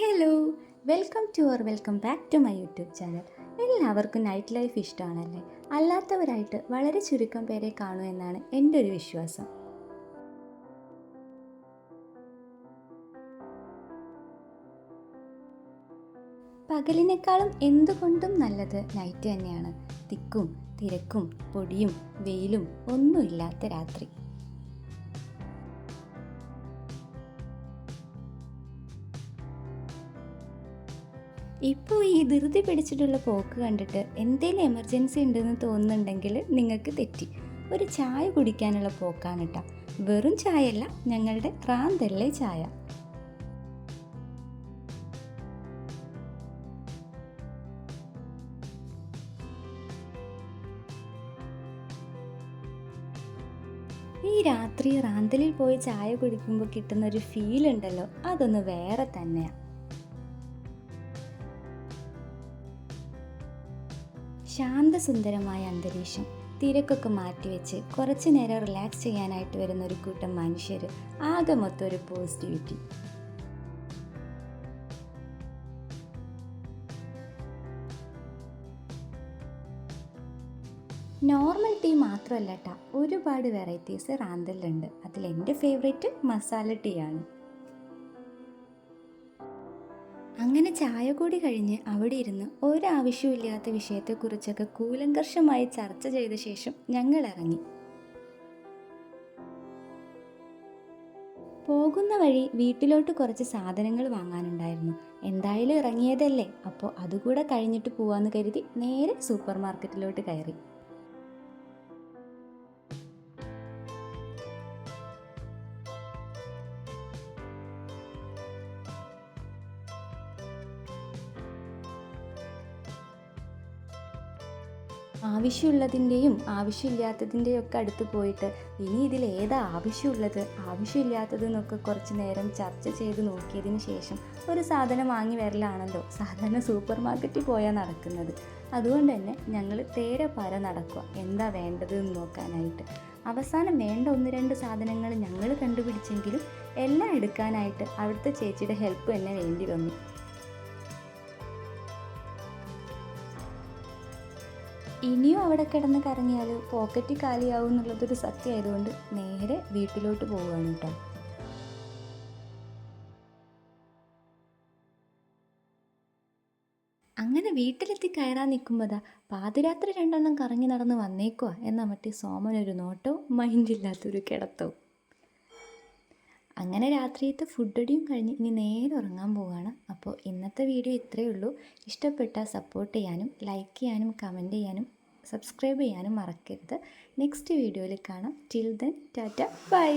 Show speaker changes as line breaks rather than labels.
Hello welcome to or welcome back to my YouTube channel. എല്ലാവർക്കും night life ഇഷ്ടമാണല്ലേ? അല്ലാത്തവരായിട്ട് വളരെ ചുരുക്കം പേരെ കാണൂ എന്നാണ് എന്റെ ഒരു വിശ്വാസം. പകലിനേക്കാളും എന്തുകൊണ്ടും നല്ലത് നൈറ്റ് തന്നെയാണ്. തിക്കും തിരക്കും പൊടിയും വെയിലും ഒന്നുമില്ലാത്ത രാത്രി. ഇപ്പോൾ ഈ ധൃതി പിടിച്ചിട്ടുള്ള പോക്ക് കണ്ടിട്ട് എന്തെങ്കിലും എമർജൻസി ഉണ്ടെന്ന് തോന്നുന്നുണ്ടെങ്കിൽ നിങ്ങൾക്ക് തെറ്റി. ഒരു ചായ കുടിക്കാനുള്ള പോക്കാണ് കേട്ടോ വെറും ചായയല്ല ഞങ്ങളുടെ റാന്തല്ലേ ചായ. ഈ രാത്രി റാന്തലിൽ പോയി ചായ കുടിക്കുമ്പോൾ കിട്ടുന്ന ഒരു ഫീൽ ഉണ്ടല്ലോ അതൊന്ന് വേറെ തന്നെയാണ് ശാന്തസുന്ദരമായ അന്തരീക്ഷം തിരക്കൊക്കെ മാറ്റിവെച്ച് കുറച്ച് നേരം റിലാക്സ് ചെയ്യാനായിട്ട് വരുന്ന ഒരു കൂട്ടം മനുഷ്യർ ആകെ മൊത്തം ഒരു പോസിറ്റിവിറ്റി നോർമൽ ടീ മാത്രമല്ല ഒരുപാട് വെറൈറ്റീസ് റാന്തലിലുണ്ട് അതിൽ എന്റെ ഫേവറേറ്റ് മസാല ടീ ആണ്. അങ്ങനെ ചായ കൂടി കഴിഞ്ഞ് അവിടെ ഇരുന്ന് ഒരാവശ്യമില്ലാത്ത വിഷയത്തെക്കുറിച്ചൊക്കെ കൂലങ്കർഷമായി ചർച്ച ചെയ്ത ശേഷം ഞങ്ങൾ ഇറങ്ങി പോകുന്ന വഴി വീട്ടിലോട്ട് കുറച്ച് സാധനങ്ങൾ വാങ്ങാനുണ്ടായിരുന്നു. എന്തായാലും ഇറങ്ങിയതല്ലേ? അപ്പോൾ അതുകൂടെ കഴിഞ്ഞിട്ട് പോവാന്ന് കരുതി നേരെ സൂപ്പർ മാർക്കറ്റിലോട്ട് കയറി. ആവശ്യമുള്ളതിന്റെയും ആവശ്യമില്ലാത്തതിന്റെയും ഒക്കെ അടുത്ത് പോയിട്ട് ഇനി ഇതിൽ ഏതാ ആവശ്യമുള്ളത്? ആവശ്യമില്ലാത്തതെന്നൊക്കെ കുറച്ച് നേരം ചർച്ച ചെയ്ത് നോക്കിയതിന് ശേഷം ഒരു സാധനം വാങ്ങി വരലാണല്ലോ. സാധാരണ സൂപ്പർ മാർക്കറ്റിൽ പോയാൽ നടക്കുന്നത്. അതുകൊണ്ട് തന്നെ ഞങ്ങൾ തേരെ പര നടക്കുക എന്താ വേണ്ടത് എന്ന് നോക്കാനായിട്ട്. അവസാനം വേണ്ട ഒന്ന് രണ്ട് സാധനങ്ങൾ ഞങ്ങൾ കണ്ടുപിടിച്ചെങ്കിലും എല്ലാം എടുക്കാനായിട്ട് അവിടുത്തെ ചേച്ചിയുടെ ഹെൽപ്പ് തന്നെ വേണ്ടി വന്നു. ഇനിയും അവിടെ കിടന്ന് കറങ്ങിയാൽ പോക്കറ്റ് കാലിയാവും എന്നുള്ളതൊരു സത്യമായതുകൊണ്ട് നേരെ വീട്ടിലോട്ട് പോവുകയാണ് കേട്ടോ. അങ്ങനെ വീട്ടിലെത്തി കയറാൻ നിൽക്കുമ്പോഴാ പാതിരാത്രി രണ്ടെണ്ണം കറങ്ങി നടന്ന് വന്നേക്കുവാ. എന്ന മറ്റേ സോമനൊരു നോട്ടവും മൈൻഡില്ലാത്തൊരു കിടത്തവും. അങ്ങനെ രാത്രിയത്തെ ഫുഡടിയും കഴിഞ്ഞ് ഇനി നേരെ ഉറങ്ങാൻ പോവുകയാണ് അപ്പോൾ ഇന്നത്തെ വീഡിയോ ഇത്രയേ ഉള്ളൂ. ഇഷ്ടപ്പെട്ടാൽ സപ്പോർട്ട് ചെയ്യാനും ലൈക്ക് ചെയ്യാനും കമന്റ് ചെയ്യാനും സബ്സ്ക്രൈബ് ചെയ്യാനും മറക്കരുത്. നെക്സ്റ്റ് വീഡിയോയിൽ കാണാം. Till then Tata by